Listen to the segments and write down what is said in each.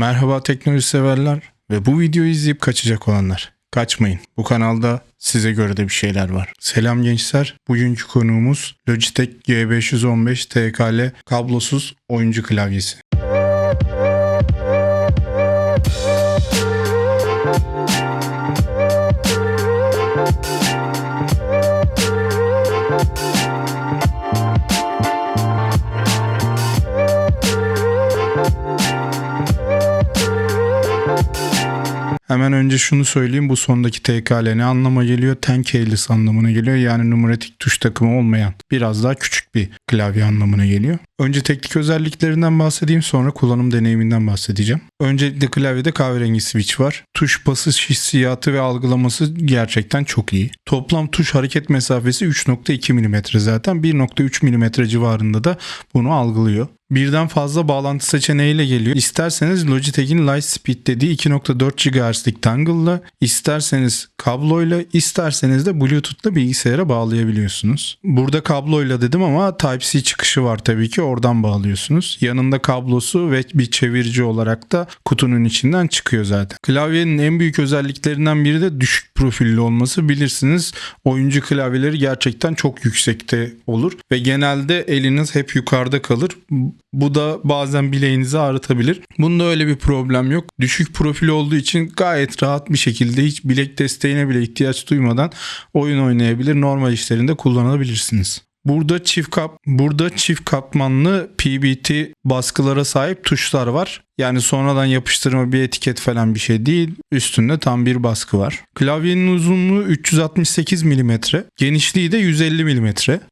Merhaba teknoloji severler ve bu videoyu izleyip kaçacak olanlar. Kaçmayın. Bu kanalda size göre de bir şeyler var. Selam gençler. Bugünkü konuğumuz Logitech G515 TKL kablosuz oyuncu klavyesi. Hemen önce şunu söyleyeyim. Bu sondaki TKL ne anlama geliyor? Ten keyless anlamına geliyor. Yani numaratik tuş takımı olmayan biraz daha küçük bir klavye anlamına geliyor. Önce teknik özelliklerinden bahsedeyim sonra kullanım deneyiminden bahsedeceğim. Öncelikle klavyede kahverengi switch var. Tuş basış hissiyatı ve algılaması gerçekten çok iyi. Toplam tuş hareket mesafesi 3.2 mm zaten 1.3 mm civarında da bunu algılıyor. Birden fazla bağlantı seçeneğiyle geliyor. İsterseniz Logitech'in Lightspeed dediği 2.4 GHz'lik dongle'la, isterseniz kabloyla, isterseniz de Bluetooth'la bilgisayara bağlayabiliyorsunuz. Burada kabloyla dedim ama Type-C çıkışı var tabii ki oradan bağlıyorsunuz. Yanında kablosu ve bir çevirici olarak da kutunun içinden çıkıyor zaten. Klavyenin en büyük özelliklerinden biri de düşük profilli olması. Bilirsiniz oyuncu klavyeleri gerçekten çok yüksekte olur ve genelde eliniz hep yukarıda kalır. Bu da bazen bileğinizi ağrıtabilir. Bunda öyle bir problem yok. Düşük profil olduğu için gayet rahat bir şekilde hiç bilek desteğine bile ihtiyaç duymadan oyun oynayabilir. Normal işlerinde kullanabilirsiniz. Burada çift kap burada çift katmanlı PBT baskılara sahip tuşlar var. Yani sonradan yapıştırma bir etiket falan bir şey değil. Üstünde tam bir baskı var. Klavyenin uzunluğu 368 mm, genişliği de 150 mm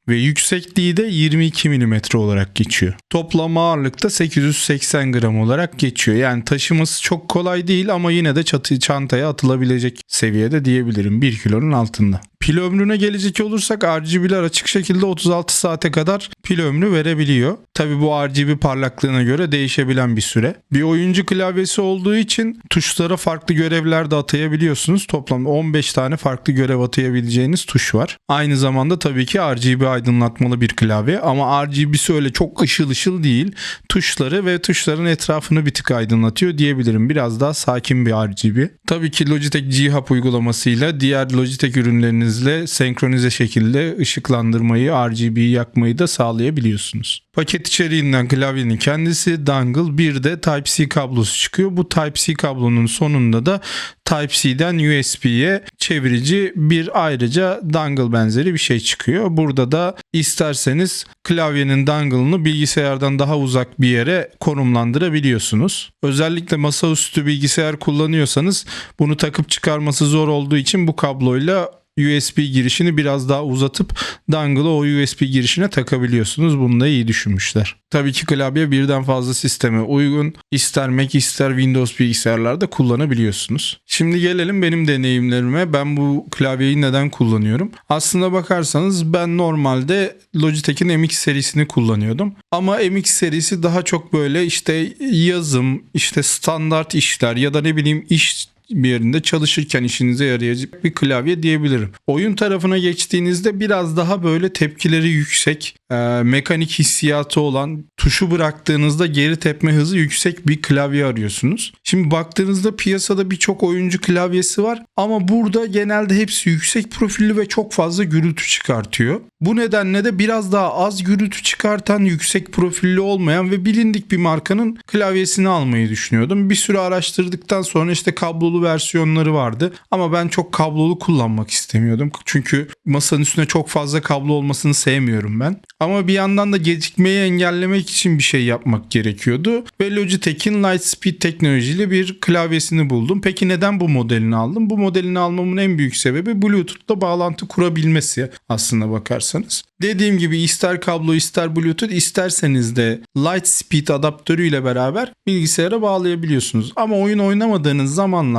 ve yüksekliği de 22 mm olarak geçiyor. Toplam ağırlık da 880 gram olarak geçiyor. Yani taşıması çok kolay değil ama yine de çatı çantaya atılabilecek seviyede diyebilirim. 1 kilonun altında. Pil ömrüne gelecek olursak RGB'ler açık şekilde 36 saate kadar pil ömrü verebiliyor. Tabi bu RGB parlaklığına göre değişebilen bir süre. Bir oyuncu klavyesi olduğu için tuşlara farklı görevler de atayabiliyorsunuz. Toplamda 15 tane farklı görev atayabileceğiniz tuş var. Aynı zamanda tabii ki RGB aydınlatmalı bir klavye ama RGB'si öyle çok ışıl ışıl değil. Tuşları ve tuşların etrafını bir tık aydınlatıyor diyebilirim. Biraz daha sakin bir RGB. Tabii ki Logitech G-Hub uygulamasıyla diğer Logitech ürünlerinizle senkronize şekilde ışıklandırmayı, RGB'yi yakmayı da sağlayabiliyorsunuz. Paket içeriğinden klavyenin kendisi, dongle bir de Type-C kablosu çıkıyor. Bu Type-C kablonun sonunda da Type-C'den USB'ye çevirici bir ayrıca dongle benzeri bir şey çıkıyor. Burada da isterseniz klavyenin dongle'ını bilgisayardan daha uzak bir yere konumlandırabiliyorsunuz. Özellikle masaüstü bilgisayar kullanıyorsanız bunu takıp çıkarması zor olduğu için bu kabloyla USB girişini biraz daha uzatıp dongle'ı o USB girişine takabiliyorsunuz. Bunu da iyi düşünmüşler. Tabii ki klavye birden fazla sisteme uygun. İster Mac ister Windows bilgisayarlarda kullanabiliyorsunuz. Şimdi gelelim benim deneyimlerime. Ben bu klavyeyi neden kullanıyorum? Aslında bakarsanız ben normalde Logitech'in MX serisini kullanıyordum. Ama MX serisi daha çok böyle işte yazım, işte standart işler ya da ne bileyim iş bir yerinde çalışırken işinize yarayacak bir klavye diyebilirim. Oyun tarafına geçtiğinizde biraz daha böyle tepkileri yüksek, e, mekanik hissiyatı olan, tuşu bıraktığınızda geri tepme hızı yüksek bir klavye arıyorsunuz. Şimdi baktığınızda piyasada birçok oyuncu klavyesi var ama burada genelde hepsi yüksek profilli ve çok fazla gürültü çıkartıyor. Bu nedenle de biraz daha az gürültü çıkartan, yüksek profilli olmayan ve bilindik bir markanın klavyesini almayı düşünüyordum. Bir süre araştırdıktan sonra işte kablolu versiyonları vardı ama ben çok kablolu kullanmak istemiyordum. Çünkü masanın üstüne çok fazla kablo olmasını sevmiyorum ben. Ama bir yandan da gecikmeyi engellemek için bir şey yapmak gerekiyordu. Ve Logitech'in Lightspeed teknolojili bir klavyesini buldum. Peki neden bu modelini aldım? Bu modelini almamın en büyük sebebi Bluetooth'la bağlantı kurabilmesi aslına bakarsanız. Dediğim gibi ister kablo ister Bluetooth isterseniz de Lightspeed adaptörüyle beraber bilgisayara bağlayabiliyorsunuz. Ama oyun oynamadığınız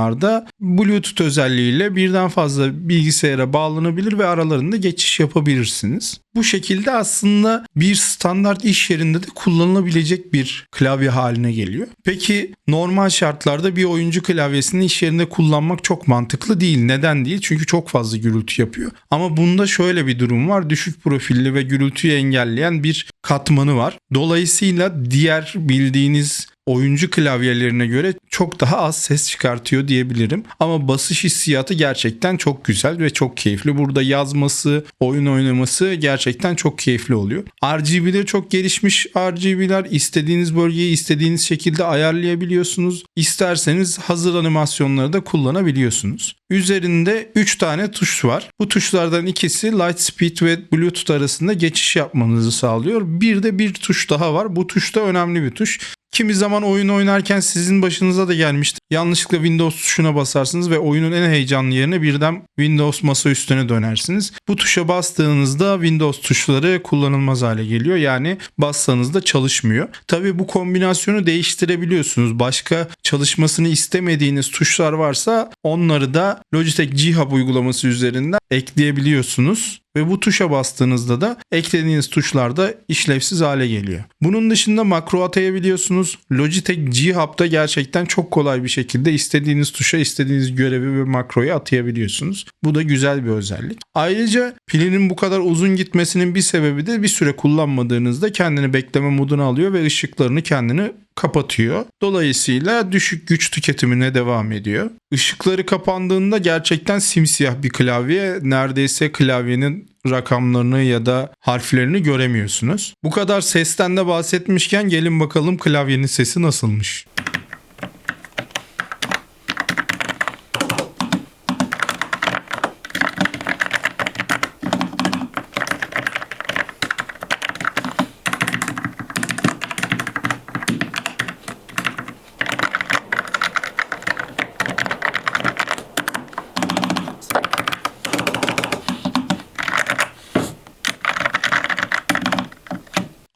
zamanlarda Bluetooth özelliğiyle birden fazla bilgisayara bağlanabilir ve aralarında geçiş yapabilirsiniz. Bu şekilde aslında bir standart iş yerinde de kullanılabilecek bir klavye haline geliyor. Peki normal şartlarda bir oyuncu klavyesini iş yerinde kullanmak çok mantıklı değil. Neden değil? Çünkü çok fazla gürültü yapıyor. Ama bunda şöyle bir durum var. Düşük profilli ve gürültüyü engelleyen bir katmanı var. Dolayısıyla diğer bildiğiniz oyuncu klavyelerine göre çok daha az ses çıkartıyor diyebilirim. Ama basış hissiyatı gerçekten çok güzel ve çok keyifli. Burada yazması, oyun oynaması gerçekten çok keyifli oluyor. RGB'leri çok gelişmiş RGB'ler. istediğiniz bölgeyi istediğiniz şekilde ayarlayabiliyorsunuz. İsterseniz hazır animasyonları da kullanabiliyorsunuz. Üzerinde 3 tane tuş var. Bu tuşlardan ikisi Lightspeed ve Bluetooth arasında geçiş yapmanızı sağlıyor. Bir de bir tuş daha var. Bu tuş da önemli bir tuş. Kimi zaman oyun oynarken sizin başınıza da gelmiştir. Yanlışlıkla Windows tuşuna basarsınız ve oyunun en heyecanlı yerine birden Windows masa üstüne dönersiniz. Bu tuşa bastığınızda Windows tuşları kullanılmaz hale geliyor. Yani bassanız da çalışmıyor. Tabii bu kombinasyonu değiştirebiliyorsunuz. Başka çalışmasını istemediğiniz tuşlar varsa onları da Logitech G Hub uygulaması üzerinden ekleyebiliyorsunuz ve bu tuşa bastığınızda da eklediğiniz tuşlar da işlevsiz hale geliyor. Bunun dışında makro atayabiliyorsunuz. Logitech G Hub'da gerçekten çok kolay bir şekilde istediğiniz tuşa istediğiniz görevi ve makroyu atayabiliyorsunuz. Bu da güzel bir özellik. Ayrıca pilinin bu kadar uzun gitmesinin bir sebebi de bir süre kullanmadığınızda kendini bekleme moduna alıyor ve ışıklarını kendini kapatıyor. Dolayısıyla düşük güç tüketimine devam ediyor. Işıkları kapandığında gerçekten simsiyah bir klavye. Neredeyse klavyenin rakamlarını ya da harflerini göremiyorsunuz. Bu kadar sesten de bahsetmişken gelin bakalım klavyenin sesi nasılmış.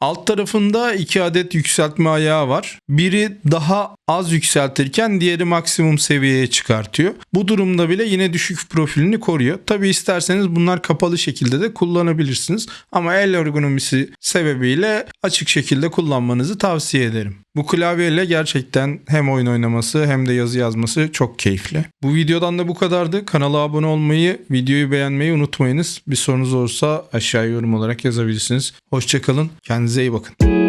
Alt tarafında iki adet yükseltme ayağı var. Biri daha az yükseltirken diğeri maksimum seviyeye çıkartıyor. Bu durumda bile yine düşük profilini koruyor. Tabi isterseniz bunlar kapalı şekilde de kullanabilirsiniz. Ama el ergonomisi sebebiyle açık şekilde kullanmanızı tavsiye ederim. Bu klavyeyle gerçekten hem oyun oynaması hem de yazı yazması çok keyifli. Bu videodan da bu kadardı. Kanala abone olmayı, videoyu beğenmeyi unutmayınız. Bir sorunuz olursa aşağı yorum olarak yazabilirsiniz. Hoşçakalın. Kendinize iyi bakın.